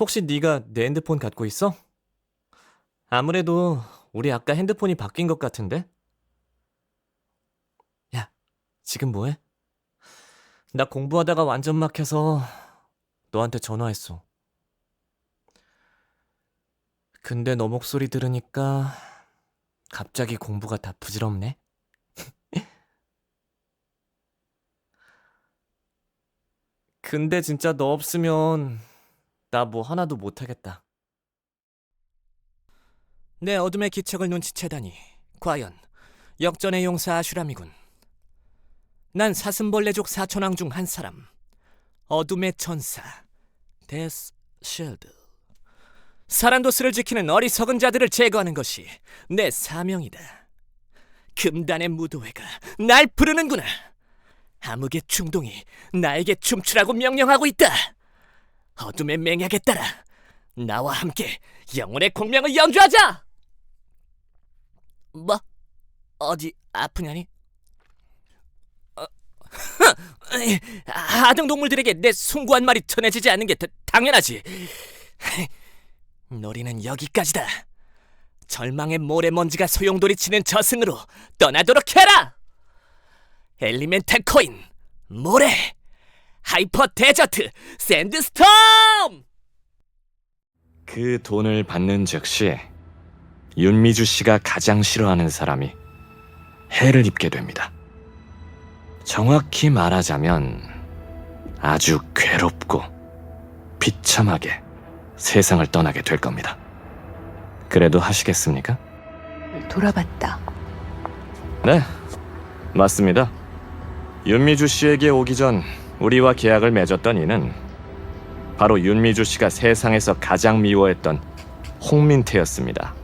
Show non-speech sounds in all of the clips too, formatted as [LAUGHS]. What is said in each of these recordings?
혹시 네가 내 핸드폰 갖고 있어? 아무래도 우리 아까 핸드폰이 바뀐 것 같은데? 야, 지금 뭐해? 나 공부하다가 완전 막혀서 너한테 전화했어. 근데 너 목소리 들으니까 갑자기 공부가 다 부질없네. [LAUGHS] 근데 진짜 너 없으면 나 뭐 하나도 못하겠다. 내 어둠의 기척을 눈치채다니 과연 역전의 용사 아슈람이군. 난 사슴벌레족 사천왕 중 한 사람 어둠의 천사 데스 쉴드 사란도스를 지키는 어리석은 자들을 제거하는 것이 내 사명이다. 금단의 무도회가 날 부르는구나. 암흑의 충동이 나에게 춤추라고 명령하고 있다. 어둠의 맹약에 따라 나와 함께 영혼의 공명을 연주하자. 뭐? 어디 아프냐니? 어, [LAUGHS] 아등 동물들에게 내 숭고한 말이 전해지지 않는 게 다- 당연하지. [LAUGHS] 놀이는 여기까지다. 절망의 모래먼지가 소용돌이 치는 저승으로 떠나도록 해라. 엘리멘탈 코인, 모래, 하이퍼 데저트, 샌드스톰! 그 돈을 받는 즉시 윤미주 씨가 가장 싫어하는 사람이 해를 입게 됩니다. 정확히 말하자면 아주 괴롭고 비참하게 세상을 떠나게 될 겁니다. 그래도 하시겠습니까? 돌아봤다. 네, 맞습니다. 윤미주 씨에게 오기 전 우리와 계약을 맺었던 이는 바로 윤미주 씨가 세상에서 가장 미워했던 홍민태였습니다.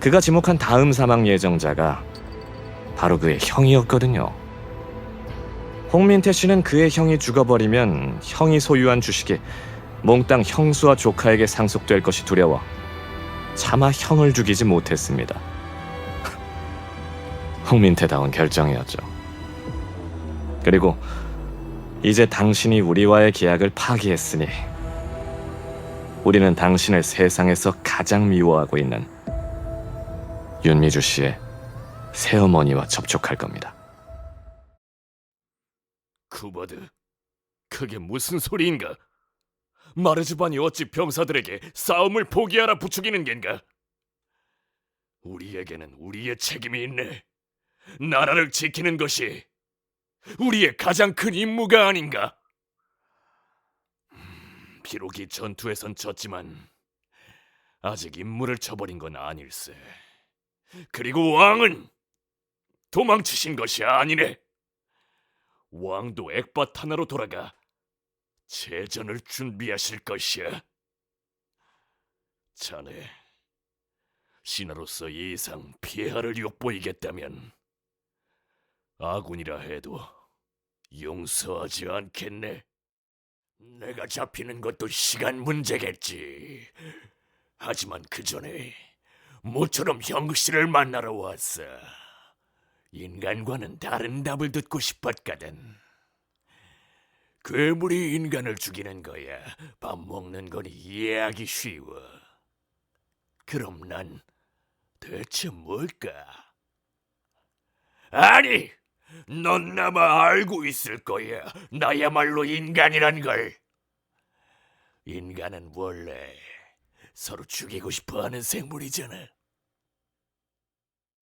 그가 지목한 다음 사망 예정자가 바로 그의 형이었거든요. 홍민태 씨는 그의 형이 죽어버리면 형이 소유한 주식이 몽땅 형수와 조카에게 상속될 것이 두려워 차마 형을 죽이지 못했습니다. [LAUGHS] 홍민태다운 결정이었죠. 그리고 이제 당신이 우리와의 계약을 파기했으니 우리는 당신을 세상에서 가장 미워하고 있는 윤미주 씨의 새어머니와 접촉할 겁니다. 쿠버드, 그게 무슨 소리인가? 마르즈반이 어찌 병사들에게 싸움을 포기하라 부추기는 겐가? 우리에게는 우리의 책임이 있네. 나라를 지키는 것이 우리의 가장 큰 임무가 아닌가? 음, 비록 이 전투에선 졌지만 아직 임무를 저버린 건 아닐세. 그리고 왕은 도망치신 것이 아니네. 왕도 액밭 하나로 돌아가 재전을 준비하실 것이야. 자네, 신하로서 이 이상 폐하를 욕보이겠다면 아군이라 해도 용서하지 않겠네. 내가 잡히는 것도 시간 문제겠지. 하지만 그 전에 모처럼 형씨를 만나러 왔어. 인간과는 다른 답을 듣고 싶었거든. 괴물이 인간을 죽이는 거야. 밥 먹는 거니 이해하기 쉬워. 그럼 난 대체 뭘까? 아니, 넌 나마 알고 있을 거야. 나야말로 인간이란 걸. 인간은 원래 서로 죽이고 싶어 하는 생물이잖아.